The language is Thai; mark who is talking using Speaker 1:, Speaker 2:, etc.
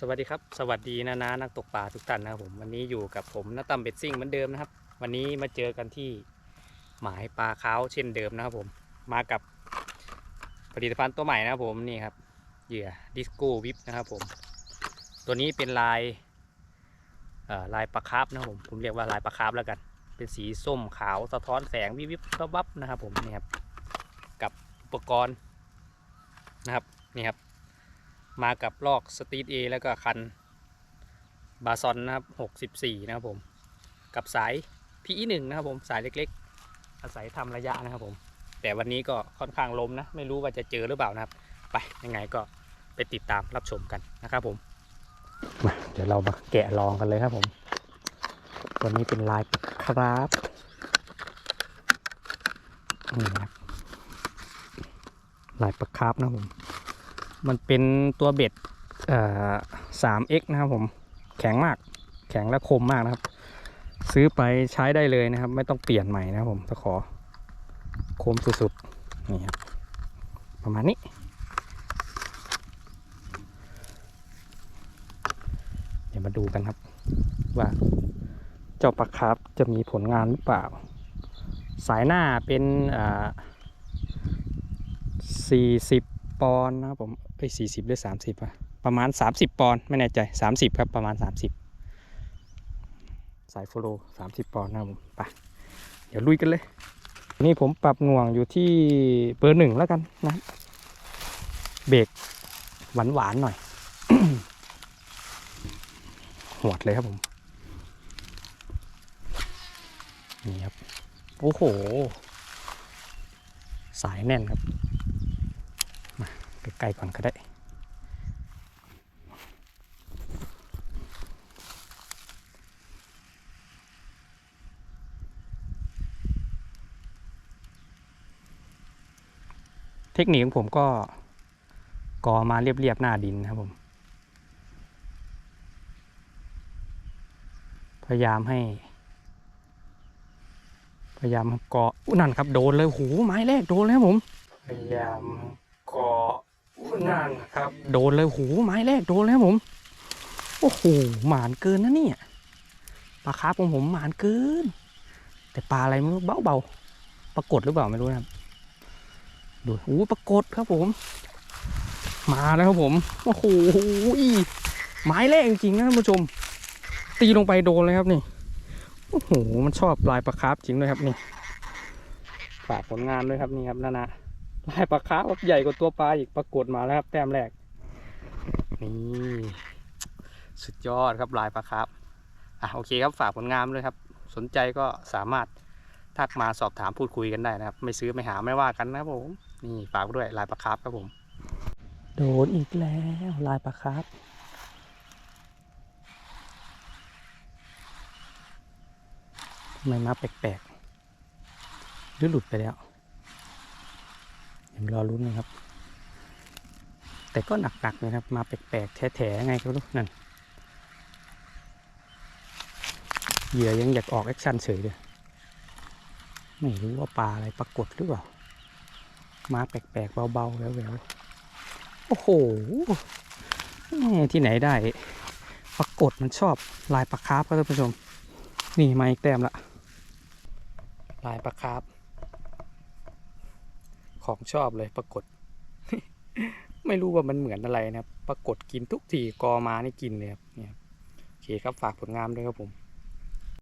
Speaker 1: สวัสดีครับ สวัสดีนะนะนักตกปลาทุกท่านนะครับผมวันนี้อยู่กับผมน้าตั้มเบ็ดซิ่งเหมือนเดิมนะครับ วันนี้มาเจอกันที่หมายปลาขาวเช่นเดิมนะครับผมมากับผลิตภัณฑ์ตัวใหม่นะครับผมนี่ครับเหยื่อดิสโก้วิปนะครับผมตัวนี้เป็นลายลายปลาคาร์ฟนะครับผมผมเรียกว่าลายปลาคาร์ฟแล้วกัน เป็นสีส้มขาวสะท้อนแสงวิบวิบวับวับนะครับผมนี่ครับกับอุปกรณ์นะครับนี่ครับ มากับลอกสตีทเอแล้วก็คันบาซอนนะครับ 64 นะครับผม กับสาย PE1 นะครับผม สายเล็กๆ อาศัยทำระยะนะครับผม แต่วันนี้ก็ค่อนข้างลมนะ ไม่รู้ว่าจะเจอหรือเปล่านะครับ ไปยังไงก็ไปติดตามรับชมกันนะครับผมมาเดี๋ยวเรามาแกะลองกันเลยครับผม ตัวนี้เป็นลายครับนี่นะครับลายปลาคร์ฟนะครับผม มันเป็นตัวเบ็ดเอ่อ 3x นะครับผมแข็งมากแข็งและคมมากนะครับ ซื้อไปใช้ได้เลยนะครับ ไม่ต้องเปลี่ยนใหม่นะครับผมตะขอคมสุดๆนี่ครับประมาณนี้เดี๋ยวมาดูกันครับ ว่าเจ้าปลาคาร์ฟจะมีผลงานหรือเปล่า สายหน้าเป็นอ่า40 ปอนด์นะครับผม เอ้ยสี่สิบหรือสามสิบอะประมาณ30ปอนด์ไม่แน่ใจ30ครับประมาณ30สายโฟโล30ปอนด์นะผมไปเดี๋ยวลุยกันเลย นี่ผมปรับหน่วงอยู่ที่เบอร์หนึ่งแล้วกันนะ เบรกหวานหวานๆหน่อย หวดเลยครับผม นี่ครับ โอ้โห สายแน่นครับ ใกล้ๆก่อนก็ได้เทคนิคของผมก็กอมาเรียบๆหน้าดินนะครับผม พยายามให้ พยายามกออุ๊ยนั่นครับโดนเลยหูไม้แรกโดนแล้วผม พยายามกออุ๊ยนั่นครับ โดนเลยโหไม้แรกโดนแล้วผม โอ้โหหมานเกินนะเนี่ยปลาคาร์ฟของผมหมานเกิน แต่ปลาอะไรไม่รู้เบาๆปรากฏหรือเปล่าไม่รู้นะครับดูโอ้ปรากฏครับผม มาแล้วครับผมโอ้โหไม้แรกจริงๆนะท่านผู้ชม ตีลงไปโดนเลยครับนี่โอ้โหมันชอบลายปลาคาร์ฟจริงด้วยครับนี่ฝากผลงานด้วยครับนี่ครับนานาลายปลาคาร์ฟครับใหญ่กว่าตัวปลาอีกปรากฏมาแล้วครับแต้มแรก นี่สุดยอดครับลายปลาคร์ฟอะโอเคครับฝากผลงานด้วยครับ สนใจก็สามารถทักมาสอบถามพูดคุยกันได้นะครับ ไม่ซื้อไม่หาไม่ว่ากันนะครับผมนี่ฝากด้วยลายปลาคร์ฟครับผม โดนอีกแล้วลายปลาคร์ฟทำไมมาแปลกๆหรือหลุดไปแล้วเดี๋ยวรอรุ้นนะครับ แต่ก็หนักๆนะครับ มาแปลกๆแถๆไงก็ไม่รู้นั่นเหยื่อยังอยากออกแอคชั่นเฉยเลยไม่รู้ว่าปลาอะไรปรากฏหรือเปล่า มาแปลกๆเบาๆแล้วแล้วโอ้โหที่ไหนได้ ปรากฏมันชอบลายปลาคาร์ฟครับท่านผู้ชม นี่มาอีกแต้มละ ลายปลาคาร์ฟของชอบเลยปรากฏ ไม่รู้ว่ามันเหมือนอะไรนะครับ ปรากฏกินทุกทีกอมานี่กินเลยครับเนี่ยโอเคครับฝากผลงานด้วยครับผม